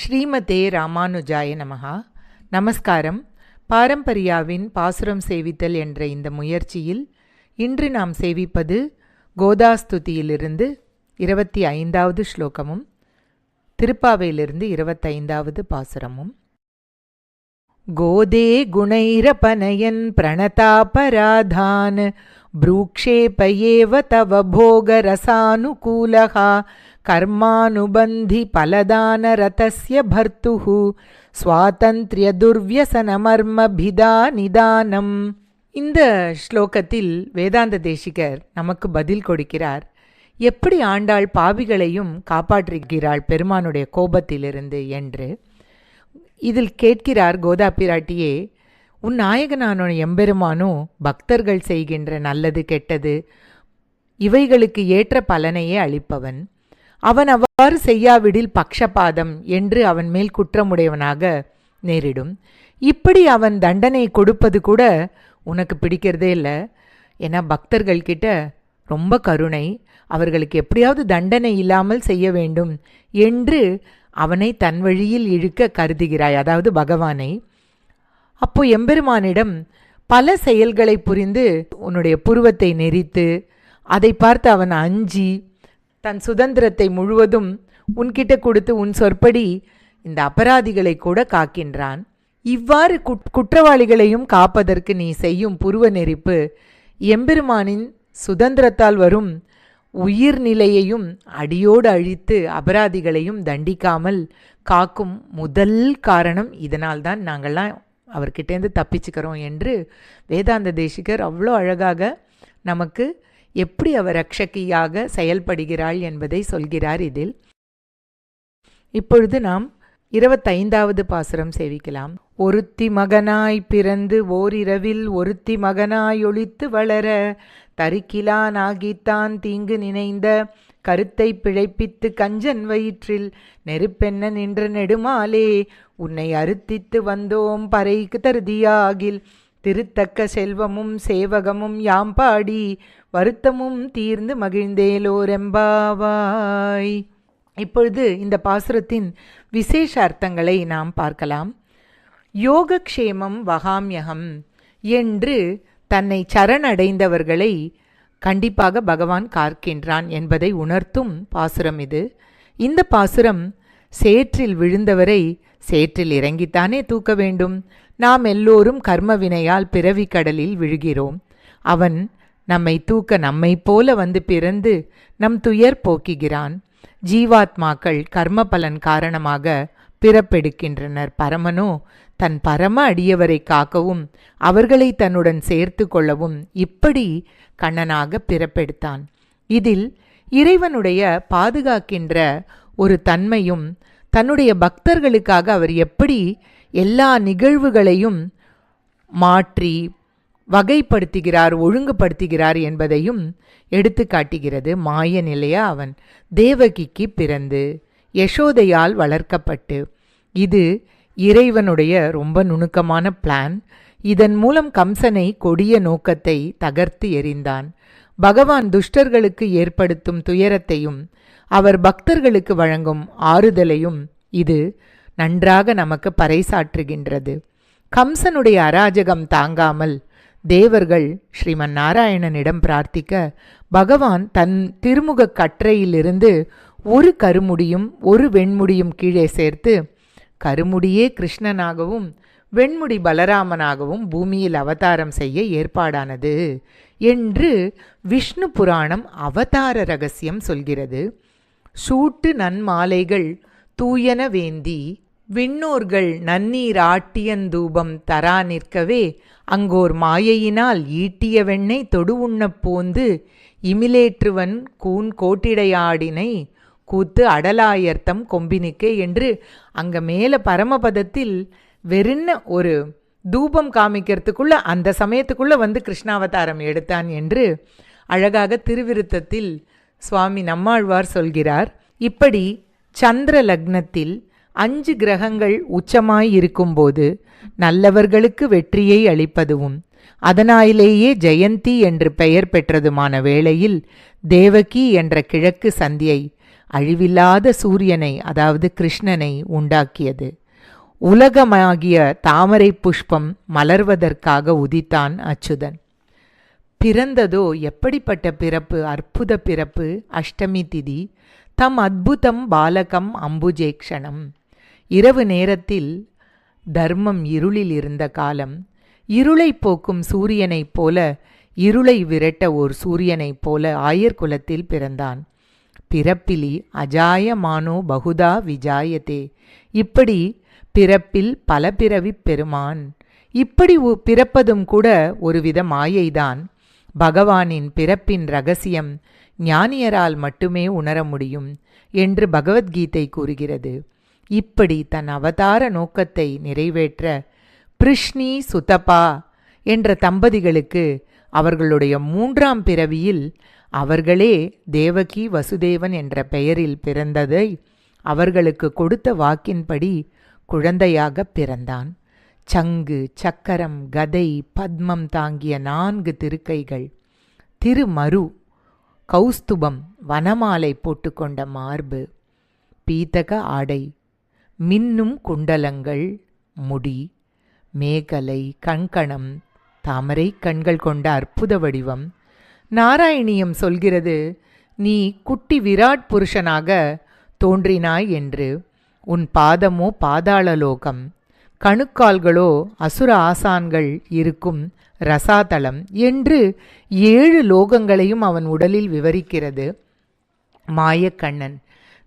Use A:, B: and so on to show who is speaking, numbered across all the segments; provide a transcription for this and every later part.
A: ஸ்ரீமதே ராமானுஜாய நமகா நமஸ்காரம். பாரம்பரியாவின் பாசுரம் சேவித்தல் என்ற இந்த முயற்சியில் இன்று நாம் சேவிப்பது கோதாஸ்துதியிலிருந்து இருபத்தி ஐந்தாவது ஸ்லோகமும் திருப்பாவையிலிருந்து இருபத்தைந்தாவது பாசுரமும். गोदे गुणैरपनयन् प्रणतापराधान् भ्रूक्षेप एव तव भोगरसानुकूलः कर्मानुबन्धि फलदानरतस्य भर्तुः स्वातन्त्र्यदुर्व्यसनमर्मभिदा நிதானம் இந்த ஸ்லோகத்தில் வேதாந்த தேசிகர் நமக்கு பதில் கொடுக்கிறார் எப்படி ஆண்டாள் பாவிகளையும் காப்பாற்றுகிறாள் பெருமானுடைய கோபத்திலிருந்து என்று இதில் கேட்கிறார் கோதா பிராட்டியே உன் நாயகனான எம்பெருமானோ பக்தர்கள் செய்கின்ற நல்லது கெட்டது இவைகளுக்கு ஏற்ற பலனையே அளிப்பவன். அவன் அவ்வாறு செய்யாவிடில் பக்ஷபாதம் என்று அவன் மேல் குற்றமுடையவனாக நேரிடும். இப்படி அவன் தண்டனை கொடுப்பது கூட உனக்கு பிடிக்கிறதே இல்லை. ஏன்னா பக்தர்கள் கிட்ட ரொம்ப கருணை. அவர்களுக்கு எப்படியாவது தண்டனை இல்லாமல் செய்ய வேண்டும் என்று அவனை தன் வழியில் இழுக்க கருதுகிறாய். அதாவது பகவானை. அப்போ எம்பெருமானிடம் பல செயல்களை புரிந்து உன்னுடைய புருவத்தை நெறித்து அதை பார்த்து அவன் அஞ்சி தன் சுதந்திரத்தை முழுவதும் உன்கிட்ட கொடுத்து உன் சொற்படி இந்த அபராதிகளை கூட காக்கின்றான். இவ்வாறு குற்றவாளிகளையும் காப்பதற்கு நீ செய்யும் புருவ நெறிப்பு எம்பெருமானின் சுதந்திரத்தால் வரும் உயிர்நிலையையும் அடியோடு அழித்து அபராதிகளையும் தண்டிக்காமல் காக்கும் முதல் காரணம் இதனால்தான் நாங்கள்லாம் அவர்கிட்டேருந்து தப்பிச்சுக்கிறோம் என்று வேதாந்த தேசிகர் அவ்வளோ அழகாக நமக்கு எப்படி அவர் ரக்ஷகியாக செயல்படுகிறாள் என்பதை சொல்கிறார் இதில். இப்பொழுது நாம் இருபத்தைந்தாவது பாசுரம் சேவிக்கலாம். ஒருத்தி மகனாய் பிறந்து ஓரிரவில் ஒருத்தி மகனாய் ஒழித்து வளர தருக்கிலானாகித்தான் தீங்கு நினைந்த கருத்தை பிழைப்பித்து கஞ்சன் வயிற்றில் நெருப்பென்ன நின்ற நெடுமாலே. உன்னை அறுத்தித்து வந்தோம் பறைக்கு தருதியாகில். திருத்தக்க செல்வமும் சேவகமும் யாம் பாடி. வருத்தமும் தீர்ந்து மகிழ்ந்தேலோரெம்பாவாய். இப்பொழுது இந்த பாசுரத்தின் விசேஷ அர்த்தங்களை நாம் பார்க்கலாம். யோகக்ஷேமம் வகாமியகம் என்று தன்னை சரணடைந்தவர்களை கண்டிப்பாக பகவான் காக்கின்றான் என்பதை உணர்த்தும் பாசுரம் இது. இந்த பாசுரம் சேற்றில் விழுந்தவரை சேற்றில் இறங்கித்தானே தூக்க வேண்டும். நாம் எல்லோரும் கர்மவினையால் பிறவி கடலில் விழுகிறோம். அவன் நம்மை தூக்க நம்மை போல வந்து பிறந்து நம் துயர் போக்குகிறான். ஜீவாத்மாக்கள் கர்ம பலன் காரணமாக பிறப்பெடுக்கின்றனர். பரமனோ தன் பரம அடியவரை காக்கவும் அவர்களை தன்னுடன் சேர்த்து கொள்ளவும் இப்படி கண்ணனாக பிறப்பெடுத்தான். இதில் இறைவனுடைய பாதுகாக்கின்ற ஒரு தன்மையும் தன்னுடைய பக்தர்களுக்காக அவர் எப்படி எல்லா நிகழ்வுகளையும் மாற்றி வகைப்படுத்துகிறார் ஒழுங்குபடுத்துகிறார் என்பதையும் எடுத்து காட்டுகிறது மாய நிலையா அவன். தேவகிக்கு பிறந்து யசோதையால் வளர்க்கப்பட்டு இது இறைவனுடைய ரொம்ப நுணுக்கமான பிளான் இதன் மூலம் கம்சனை கொடிய நோக்கத்தை தகர்த்து எறிந்தான். பகவான் துஷ்டர்களுக்கு ஏற்படுத்தும் துயரத்தையும் அவர் பக்தர்களுக்கு வழங்கும் ஆறுதலையும் இது நன்றாக நமக்கு பறைசாற்றுகின்றது. கம்சனுடைய அராஜகம் தாங்காமல் தேவர்கள் ஸ்ரீமன் நாராயணனிடம் பிரார்த்திக்க பகவான் தன் திருமுக கற்றையிலிருந்து ஒரு கருமுடியும் ஒரு வெண்முடியும் கீழே சேர்த்து கருமுடியே கிருஷ்ணனாகவும் வெண்முடி பலராமனாகவும் பூமியில் அவதாரம் செய்ய ஏற்பாடானது. என்று விஷ்ணு புராணம் அவதார ரகசியம் சொல்கிறது. சூட்டு நன்மாலைகள் தூயன வேந்தி விண்ணோர்கள் நன்னீர் ஆட்டியந்தூபம் தரா நிற்கவே அங்கோர் மாயையினால் ஈட்டிய வெண்ணை தொடு உண்ணப் போந்து இமிலேற்றுவன் கூன் கோட்டிடையாடினை கூத்து அடலாயர்த்தம் கொம்பினுக்கே என்று அங்கே மேலே பரமபதத்தில் வெறுன்ன ஒரு தூபம் காமிக்கிறதுக்குள்ள அந்த சமயத்துக்குள்ளே வந்து கிருஷ்ணாவதாரம் எடுத்தான் என்று அழகாக திருவிருத்தத்தில் சுவாமி நம்மாழ்வார் சொல்கிறார். இப்படி சந்திர லக்னத்தில் அஞ்சு கிரகங்கள் உச்சமாய் இருக்கும்போது நல்லவர்களுக்கு வெற்றியை அளிப்பதுவும் அதனாலேயே ஜெயந்தி என்று பெயர் பெற்றதுமான வேளையில் தேவகி என்ற கிழக்கு சந்தியை அழிவில்லாத சூரியனை அதாவது கிருஷ்ணனை உண்டாக்கியது. உலகமாகிய தாமரை புஷ்பம் மலர்வதற்காக உதித்தான் அச்சுதன். பிறந்ததோ எப்படிப்பட்ட பிறப்பு அற்புத பிறப்பு? அஷ்டமி திதி. தம் அத்புதம் பாலகம் அம்புஜேக்ஷணம். இரவு நேரத்தில் தர்மம் இருளில் இருந்த காலம். இருளை போக்கும் சூரியனைப் போல இருளை விரட்ட ஓர் சூரியனைப் போல ஆயர்குலத்தில் பிறந்தான். பிறப்பிலி அஜாயமானோ பகுதா விஜாயதே. இப்படி பிறப்பில் பல பிறவிப் பெருமான். இப்படி பிறப்பதும் கூட ஒருவித மாயைதான். பகவானின் பிறப்பின் ரகசியம் ஞானியரால் மட்டுமே உணர முடியும் என்று பகவத்கீதை கூறுகிறது. இப்படி தன் அவதார நோக்கத்தை நிறைவேற்ற பிருஷ்ணி சுதபா என்ற தம்பதிகளுக்கு அவர்களுடைய மூன்றாம் பிறவியில் அவர்களே தேவகி வசுதேவன் என்ற பெயரில் பிறந்ததை அவர்களுக்கு கொடுத்த வாக்கின்படி குழந்தையாக பிறந்தான். சங்கு சக்கரம் கதை பத்மம் தாங்கிய நான்கு திருக்கைகள். திருமரு கௌஸ்துபம் வனமாலை போட்டுக்கொண்ட மார்பு. பீத்தக ஆடை மின்னும் குண்டலங்கள் முடி மேகலை கண்கணம் தாமரை கண்கள் கொண்ட அற்புத வடிவம். நாராயணியம் சொல்கிறது நீ குட்டி விராட் புருஷனாக தோன்றினாய் என்று. உன் பாதமோ பாதாளலோகம் கணுக்கால்களோ அசுர ஆசான்கள் இருக்கும் ரசாதளம் என்று ஏழு லோகங்களையும் அவன் உடலில் விவரிக்கிறது. மாயக்கண்ணன்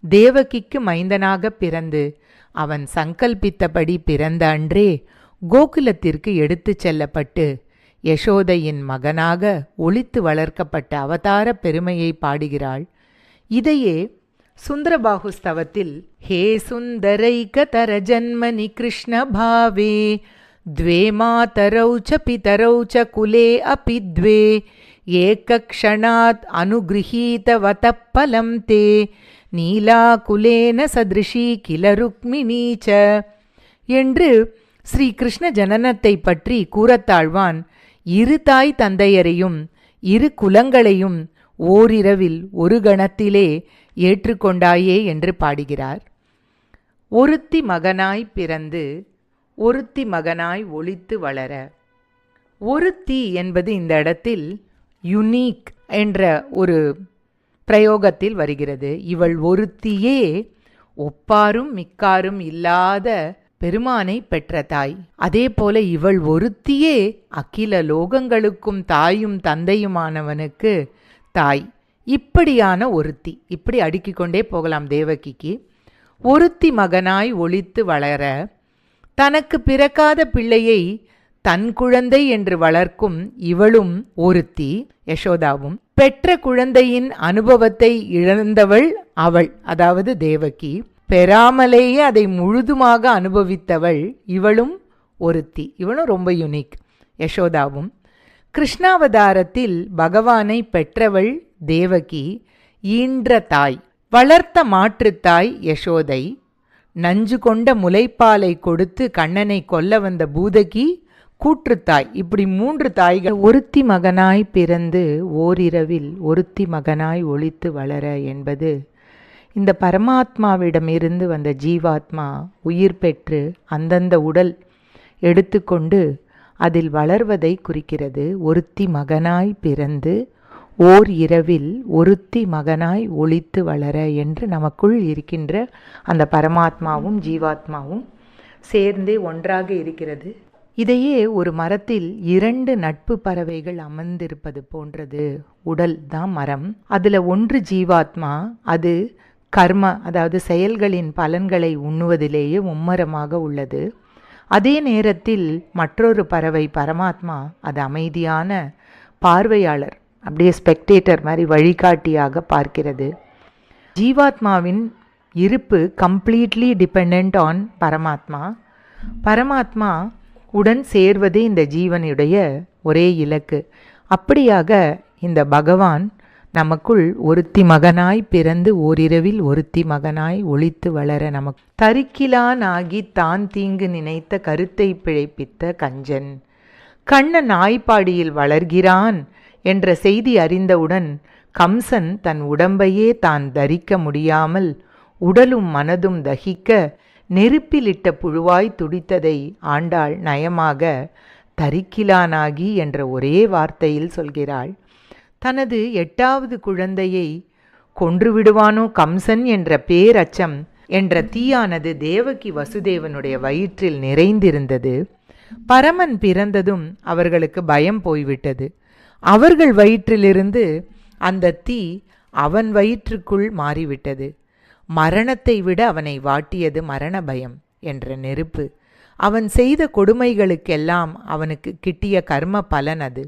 A: தேவகிக்கு மைந்தனாக பிறந்து அவன் சங்கல்பித்தபடி பிறந்த அன்றே கோகுலத்திற்கு எடுத்துச் செல்லப்பட்டு யசோதையின் மகனாக ஒளித்து வளர்க்கப்பட்ட அவதார பெருமையை பாடுகிறாள் இதையே சுந்தரபாகு ஸ்தவத்தில் ஹே சுந்தரைகதர ஜன்மனி கிருஷ்ண பாவே द्वे मातरौ च पितरौ च कुले अपि द्वे एकक्षणात् अनुगृहीतवतः फलं ते நீலாகுலேன சதிருஷி கில ருக்மிணி ச என்று ஸ்ரீ கிருஷ்ண ஜனனத்தை பற்றி கூறத்தாழ்வான் இரு தாய் தந்தையரையும் இரு குலங்களையும் ஓரிரவில் ஒரு கணத்திலே ஏற்றுக்கொண்டாயே என்று பாடுகிறார். ஒருத்தி மகனாய் பிறந்து ஒருத்தி மகனாய் ஒழித்து வளர. ஒருத்தி என்பது இந்த இடத்தில் யுனீக் என்ற ஒரு பிரயோகத்தில் வருகிறது. இவள் ஒருத்தியே ஒப்பாரும் மிக்காரும் இல்லாத பெருமானை பெற்ற தாய். அதே போல இவள் ஒருத்தியே அகில லோகங்களுக்கும் தாயும் தந்தையுமானவனுக்கு தாய். இப்படியான ஒருத்தி. இப்படி அடுக்கிக் கொண்டே போகலாம் தேவகிக்கு. ஒருத்தி மகனாய் ஒழித்து வளர தனக்கு பிறக்காத பிள்ளையை தன் குழந்தை என்று வளர்க்கும் இவளும் ஒருத்தி யசோதாவும். பெற்ற குழந்தையின் அனுபவத்தை இழந்தவள் அவள் அதாவது தேவகி. பெறாமலேயே அதை முழுதுமாக அனுபவித்தவள் இவளும் ஒருத்தி. இவளும் ரொம்ப யுனிக் யசோதாவும் கிருஷ்ணாவதாரத்தில் பகவானை பெற்றவள் தேவகி ஈன்ற தாய் வளர்த்த மாற்றுத்தாய் யசோதை நஞ்சு கொண்ட முலைப்பாலை கொடுத்து கண்ணனை கொல்ல வந்த பூதகி கூற்றுத்தாய். இப்படி மூன்று தாய்கள் ஒருத்தி மகனாய் பிறந்து ஓரிரவில் ஒருத்தி மகனாய் ஒளித்து வளர என்பது இந்த பரமாத்மாவிடமிருந்து வந்த ஜீவாத்மா உயிர் பெற்று அந்தந்த உடல் எடுத்துக்கொண்டு அதில் வளர்வதை குறிக்கிறது. ஒருத்தி மகனாய் பிறந்து ஓர் இரவில் ஒருத்தி மகனாய் ஒழித்து வளர என்று நமக்குள் இருக்கின்ற அந்த பரமாத்மாவும் ஜீவாத்மாவும் சேர்ந்தே ஒன்றாக இருக்கிறது. இதையே ஒரு மரத்தில் இரண்டு நட்பு பறவைகள் அமர்ந்திருப்பது போன்றது. உடல் தான் மரம். அதில் ஒன்று ஜீவாத்மா அது கர்ம அதாவது செயல்களின் பலன்களை உண்ணுவதிலேயே மும்மரமாக உள்ளது. அதே நேரத்தில் மற்றொரு பறவை பரமாத்மா அது அமைதியான பார்வையாளர் அப்படியே ஸ்பெக்டேட்டர் மாதிரி வழிகாட்டியாக பார்க்கிறது. ஜீவாத்மாவின் இருப்பு கம்ப்ளீட்லி டிபெண்ட் ஆன் பரமாத்மா. பரமாத்மா உடன் சேர்வதே இந்த ஜீவனுடைய ஒரே இலக்கு. அப்படியாக இந்த பகவான் நமக்குள் ஒருத்தி மகனாய் பிறந்து ஓரிரவில் ஒருத்தி மகனாய் ஒளித்து வளர நமக்கு தரிக்கிலான் ஆகி தான் தீங்கு நினைத்த கருத்தை பிழைப்பித்த கஞ்சன். கண்ணன் நாய்ப்பாடியில் வளர்கிறான் என்ற செய்தி அறிந்தவுடன் கம்சன் தன் உடம்பையே தான் தரிக்க முடியாமல் உடலும் மனதும் தகிக்க நெருப்பிலிட்ட புழுவாய் துடித்ததை ஆண்டாள் நயமாக தரிக்கிலானாகி என்ற ஒரே வார்த்தையில் சொல்கிறாள். தனது எட்டாவது குழந்தையை கொன்றுவிடுவானோ கம்சன் என்ற பேரச்சம் என்ற தீயானது தேவகி வசுதேவனுடைய வயிற்றில் நிறைந்திருந்தது. பரமன் பிறந்ததும் அவர்களுக்கு பயம் போய்விட்டது. அவர்கள் வயிற்றிலிருந்து அந்த தீ அவன் வயிற்றுக்குள் மாறிவிட்டது. மரணத்தை விட அவனை வாட்டியது மரண பயம் என்ற நெருப்பு. அவன் செய்த கொடுமைகளுக்கெல்லாம் அவனுக்கு கிட்டிய கர்ம பலன் அது.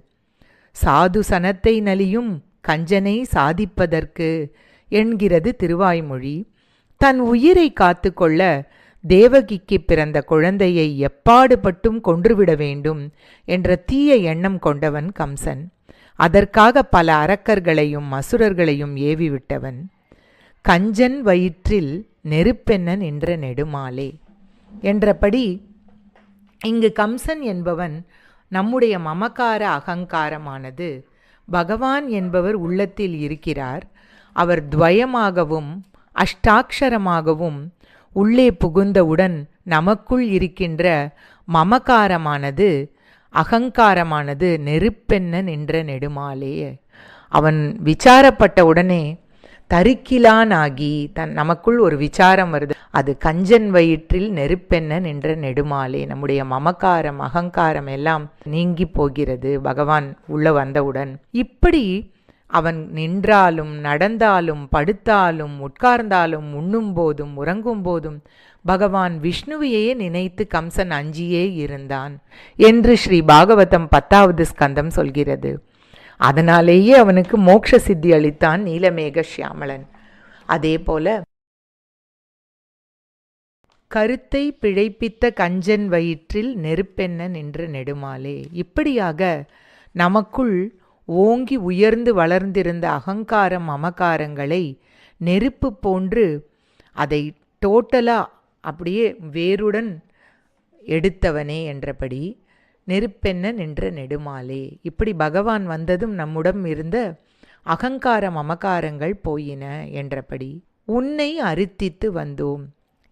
A: சாது சனத்தை நலியும் கஞ்சனை சாதிப்பதற்கு என்கிறது திருவாய்மொழி. தன் உயிரை காத்துக்கொள்ள தேவகிக்கு பிறந்த குழந்தையை எப்பாடுபட்டும் கொன்றுவிட வேண்டும் என்ற தீய எண்ணம் கொண்டவன் கம்சன். அதற்காக பல அரக்கர்களையும் அசுரர்களையும் ஏவிவிட்டவன். கஞ்சன் வயிற்றில் நெருப்பென்ன நின்ற நெடுமாலே. என்றபடி இங்கு கம்சன் என்பவன் நம்முடைய மமக்கார அகங்காரமானது. பகவான் என்பவர் உள்ளத்தில் இருக்கிறார். அவர் துவயமாகவும் அஷ்டாட்சரமாகவும் உள்ளே புகுந்தவுடன் நமக்குள் இருக்கின்ற மமகாரமானது அகங்காரமானது நெருப்பென்ன நின்ற நெடுமாலே. அவன் விசாரப்பட்ட உடனே தருக்கிலானாகி தன் நமக்குள் ஒரு விசாரம் வருது. அது கஞ்சன் வயிற்றில் நெருப்பென்ன நின்ற நெடுமாலே. நம்முடைய மமக்காரம் அகங்காரம் எல்லாம் நீங்கி போகிறது. பகவான் உள்ள வந்தவுடன் இப்படி அவன் நின்றாலும் நடந்தாலும் படுத்தாலும் உட்கார்ந்தாலும் உண்ணும் போதும் உறங்கும் போதும் பகவான் விஷ்ணுவையே நினைத்து கம்சன் அஞ்சியே இருந்தான் என்று ஸ்ரீ பாகவதம் பத்தாவது ஸ்கந்தம் சொல்கிறது. அதனாலேயே அவனுக்கு மோட்ச சித்தி அளித்தான் நீலமேக சியாமளன் அதே போல கருத்தை பிழைப்பித்த கஞ்சன் வயிற்றில் நெருப்பென்ன நின்ற நெடுமாலே. இப்படியாக நமக்குள் ஓங்கி உயர்ந்து வளர்ந்திருந்த அகங்காரம் அமகாரங்களை நெருப்பு போன்று அதை டோட்டலாக அப்படியே வேருடன் எடுத்தவனே என்றபடி நெருப்பென்ன நின்ற நெடுமாலே. இப்படி பகவான் வந்ததும் நம்முடம் இருந்த அகங்காரம் அமகாரங்கள் போயின என்றபடி உன்னை அறுத்தித்து வந்தோம்.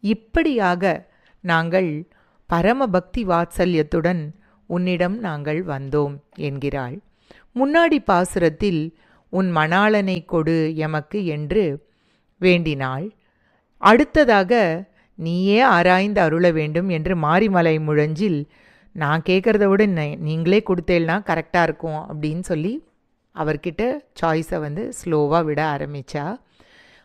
A: இப்படியாக நாங்கள் பரம பக்தி வாத்சல்யத்துடன் உன்னிடம் நாங்கள் வந்தோம் என்கிறாள். முன்னாடி பாசுரத்தில் உன் மணாளனை கொடு எமக்கு என்று வேண்டினாள். அடுத்ததாக நீயே ஆராய்ந்து அருள வேண்டும் என்று மாரிமலை முழஞ்சில் நான் கேட்குறத விட நீங்களே கொடுத்தேன்னா கரெக்டாக இருக்கும் அப்படின்னு சொல்லி அவர்கிட்ட சாய்ஸை வந்து ஸ்லோவாக விட ஆரம்பித்தா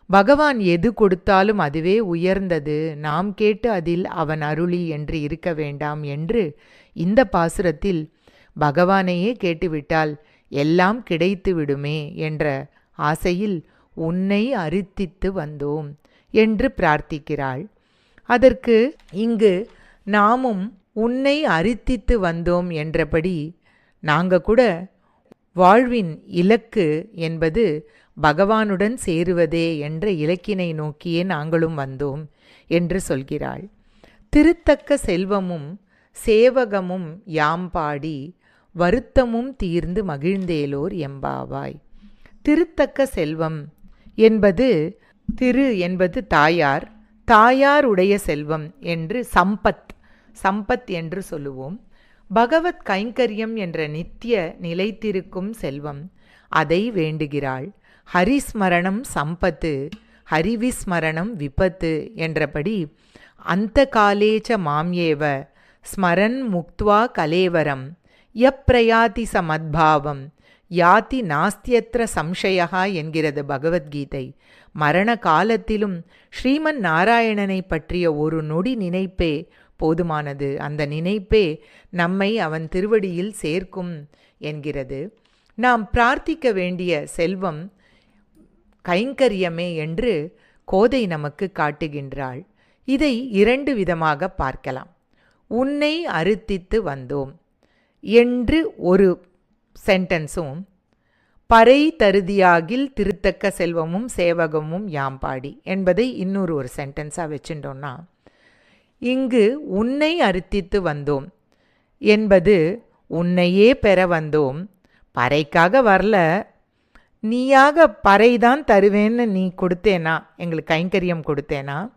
A: பகவான் எது கொடுத்தாலும் அதுவே உயர்ந்தது. நாம் கேட்டு அதில் அவன் அருளி என்று இருக்க வேண்டாம் என்று இந்த பாசுரத்தில் பகவானையே கேட்டுவிட்டால் எல்லாம் கிடைத்து விடுமே என்ற ஆசையில் உன்னை அரித்தித்து வந்தோம் என்று பிரார்த்திக்கிறாள். அதற்கு இங்கு நாமும் உன்னை அரித்தித்து வந்தோம் என்றபடி நாங்கள் கூட வாழ்வின் இலக்கு என்பது பகவானுடன் சேருவதே என்ற இலக்கினை நோக்கியே நாங்களும் வந்தோம் என்று சொல்கிறாள். திருத்தக்க செல்வமும் சேவகமும் யாம் பாடி வருத்தமும் தீர்ந்து மகிழ்ந்தேலோர் எம்பாவாய். திருத்தக்க செல்வம் என்பது திரு என்பது தாயார் தாயார் உடைய செல்வம் என்று சம்பத் சம்பத் என்று சொல்லுவோம். பகவத் கைங்கரியம் என்ற நித்திய நிலைத்திருக்கும் செல்வம். அதை வேண்டுகிறாள். ஹரிஸ்மரணம் சம்பத்து ஹரிவிஸ்மரணம் விபத்து என்றபடி அந்த காலேச்ச மாம்யேவ ஸ்மரன் முக்துவா கலேவரம் யப்பிரயாதி சமத்பாவம் யாதி நாஸ்தியத்திர சம்சயா என்கிறது பகவத்கீதை. மரண காலத்திலும் ஸ்ரீமன் நாராயணனை பற்றிய ஒரு நொடி நினைப்பே போதுமானது. அந்த நினைப்பே நம்மை அவன் திருவடியில் சேர்க்கும் என்கிறது. நாம் பிரார்த்திக்க வேண்டிய செல்வம் கைங்கரியமே என்று கோதை நமக்கு காட்டுகின்றாள். இதை இரண்டு விதமாக பார்க்கலாம். உன்னை அறுத்தித்து வந்தோம் என்று ஒரு சென்டென்ஸும் பறை தருதியாகில் திருத்தக்க செல்வமும் சேவகமும் யாம்பாடி என்பதை இன்னொரு ஒரு சென்டென்ஸாக வச்சுட்டோன்னா இங்கு உன்னை அறுத்தித்து வந்தோம். என்பது உன்னையே பெற வந்தோம். பறைக்காக வரல. நீயாக பறைதான் தருவேன்னு நீ கொடுத்தேனா? எங்களுக்கு கைங்கரியம் கொடுத்தேனா?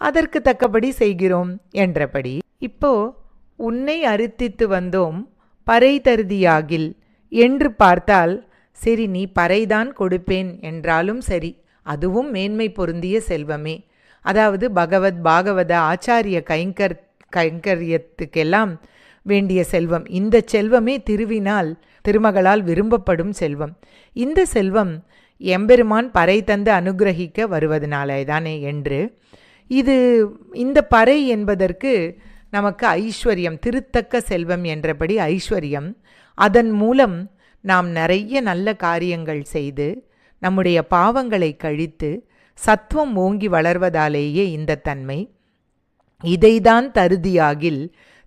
A: அதற்கு தக்கபடி செய்கிறோம் என்றபடி. இப்போ உன்னை அறுத்தித்து வந்தோம். பறை தருதியாகில் என்று பார்த்தால் சரி நீ பறைதான் கொடுப்பேன் என்றாலும் சரி அதுவும் மேன்மை பொருந்திய செல்வமே. அதாவது பகவத் பாகவத ஆச்சாரிய கைங்கர் கைங்கரியத்துக்கெல்லாம் வேண்டிய செல்வம். இந்த செல்வமே திருவினால் திருமகளால் விரும்பப்படும் செல்வம். இந்த செல்வம் எம்பெருமான் பறை தந்து அனுகிரகிக்க வருவதனாலே தானே என்று. இது இந்த பறை என்பதற்கு நமக்கு ஐஸ்வர்யம் திருத்தக்க செல்வம் என்றபடி ஐஸ்வர்யம். அதன் மூலம் நாம் நிறைய நல்ல காரியங்கள் செய்து நம்முடைய பாவங்களை கழித்து சத்துவம் ஓங்கி வளர்வதாலேயே இந்த தன்மை. இதைதான் தருதியாகில்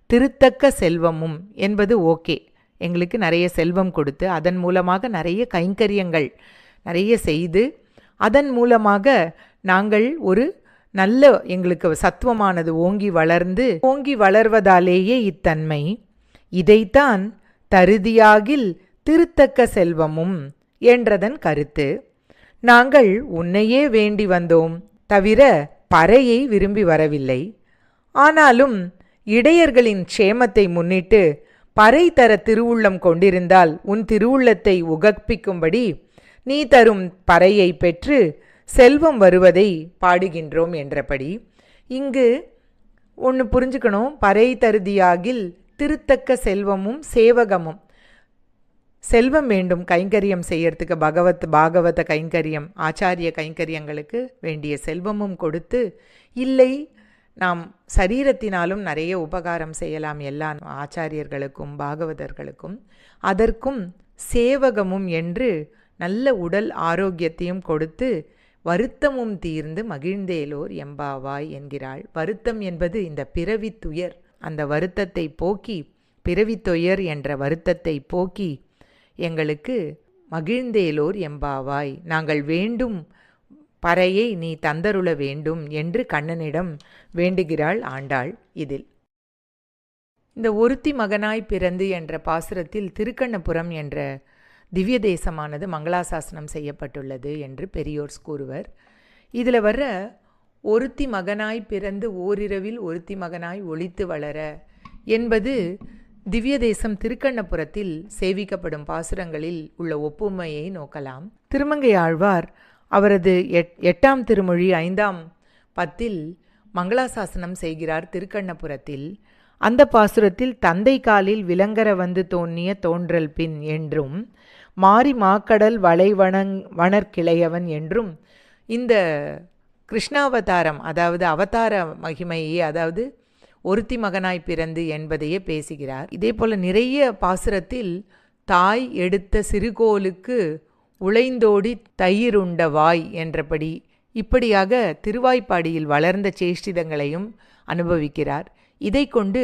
A: திருத்தக்க செல்வமும் என்பது ஓகே. எங்களுக்கு நிறைய செல்வம் கொடுத்து அதன் மூலமாக நிறைய கைங்கரியங்கள் நிறைய செய்து அதன் மூலமாக நாங்கள் ஒரு நல்ல எங்களுக்கு சத்துவமானது ஓங்கி வளர்ந்து ஓங்கி வளர்வதாலேயே இத்தன்மை. இதைத்தான் தருதியாகில் திருத்தக்க செல்வமும் என்றதன் கருத்து. நாங்கள் உன்னையே வேண்டி வந்தோம் தவிர பறையை விரும்பி வரவில்லை. ஆனாலும் இடையர்களின் க்ஷேமத்தை முன்னிட்டு பறை தர திருவுள்ளம் கொண்டிருந்தால் உன் திருவுள்ளத்தை உகப்பிக்கும்படி நீ தரும் பறையை பெற்று செல்வம் வருவதை பாடுகின்றோம் என்றபடி இங்கு ஒன்று புரிஞ்சுக்கணும். பறை தருதியாகில் திருத்தக்க செல்வமும் சேவகமும். செல்வம் வேண்டும் கைங்கரியம் செய்யறதுக்கு பகவத் பாகவத கைங்கரியம் ஆச்சாரிய கைங்கரியங்களுக்கு வேண்டிய செல்வமும் கொடுத்து இல்லை நாம் சரீரத்தினாலும் நிறைய உபகாரம் செய்யலாம் எல்லா ஆச்சாரியர்களுக்கும் பாகவதர்களுக்கும். அதற்கும் சேவகமும் என்று நல்ல உடல் ஆரோக்கியத்தையும் கொடுத்து வருத்தமும் தீர்ந்து மகிழ்ந்தேலோர் எம்பாவாய் என்கிறாள். வருத்தம் என்பது இந்த பிறவி துயர் அந்த வருத்தத்தை போக்கி பிறவி துயர் என்ற வருத்தத்தை போக்கி எங்களுக்கு மகிழ்ந்தேலோர் எம்பாவாய் நாங்கள் வேண்டும் பறையை நீ தந்தருள வேண்டும் என்று கண்ணனிடம் வேண்டுகிறாள் ஆண்டாள் இதில். இந்த ஒருத்தி மகனாய் பிறந்து என்ற பாசுரத்தில் திருக்கண்ணபுரம் என்ற திவ்ய தேசமானது மங்களாசாசனம் செய்யப்பட்டுள்ளது என்று பெரியோர் கூறுவர். இதில் வர்ற ஒருத்தி மகனாய் பிறந்து ஓரிரவில் ஒருத்தி மகனாய் ஒழித்து வளர என்பது திவ்ய தேசம் திருக்கண்ணபுரத்தில் சேவிக்கப்படும் பாசுரங்களில் உள்ள ஒப்புமையை நோக்கலாம். திருமங்கை ஆழ்வார் அவரது எட் எட்டாம் திருமொழி ஐந்தாம் பத்தில் மங்களாசாசனம் செய்கிறார் திருக்கண்ணபுரத்தில். அந்த பாசுரத்தில் தந்தை காலில் விலங்கர வந்து தோன்றிய தோன்றல் பின் என்றும் மாறி மாக்கடல் வளைவணங் வணர்கிளையவன் என்றும் இந்த கிருஷ்ணாவதாரம் அதாவது அவதார மகிமையை அதாவது ஒருத்தி மகனாய் பிறந்து என்பதையே பேசுகிறார். இதே போல நிறைய பாசுரத்தில் தாய் எடுத்த சிறுகோலுக்கு உழைந்தோடி தயிருண்ட வாய் என்றபடி இப்படியாக திருவாய்ப்பாடியில் வளர்ந்த சேஷ்டிதங்களையும் அனுபவிக்கிறார். இதை கொண்டு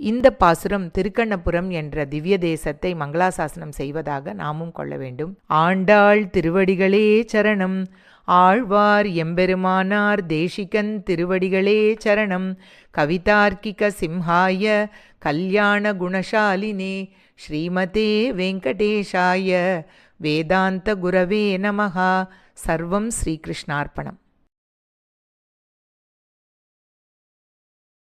A: இந்த பாசுரம் திருக்கண்ணபுரம் என்ற திவ்ய தேசத்தை மங்களாசாசனம் செய்வதாக நாமும் கொள்ள வேண்டும். ஆண்டாள் திருவடிகளே சரணம். ஆழ்வார் எம்பெருமானார் தேசிகன் திருவடிகளே சரணம். கவிதார்க்கிக சிம்ஹாய கல்யாண குணசாலினே ஸ்ரீமதே வெங்கடேஷாய. வேதாந்த குரவே நமகா சர்வம் ஸ்ரீகிருஷ்ணார்ப்பணம்